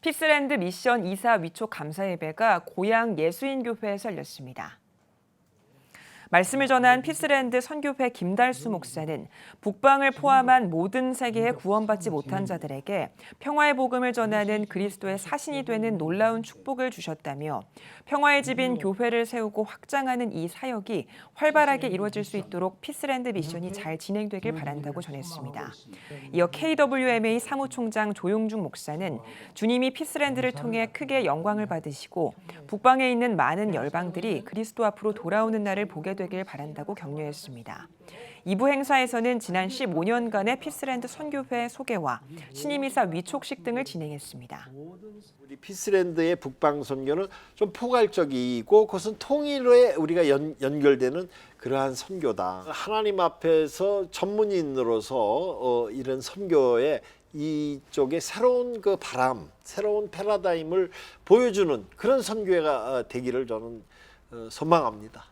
피스랜드 미션 이사 위촉 감사 예배가 고양 예수인 교회에서 열렸습니다. 말씀을 전한 피스랜드 선교회 김달수 목사는 북방을 포함한 모든 세계에 구원받지 못한 자들에게 평화의 복음을 전하는 그리스도의 사신이 되는 놀라운 축복을 주셨다며 평화의 집인 교회를 세우고 확장하는 이 사역이 활발하게 이루어질 수 있도록 피스랜드 미션이 잘 진행되길 바란다고 전했습니다. 이어 KWMA 사무총장 조용중 목사는 주님이 피스랜드를 통해 크게 영광을 받으시고 북방에 있는 많은 열방들이 그리스도 앞으로 돌아오는 날을 보게 되길 바란다고 격려했습니다. 2부 행사에서는 지난 15년간의 피스랜드 선교회 소개와 신임이사 위촉식 등을 진행했습니다. 우리 피스랜드의 북방 선교는 좀 포괄적이고 그것은 통일에 우리가 연, 연결되는 그러한 선교다. 하나님 앞에서 전문인으로서 어, 이런 선교에 이쪽에 새로운 그 바람, 새로운 패러다임을 보여주는 그런 선교회가 어, 되기를 저는 어, 소망합니다.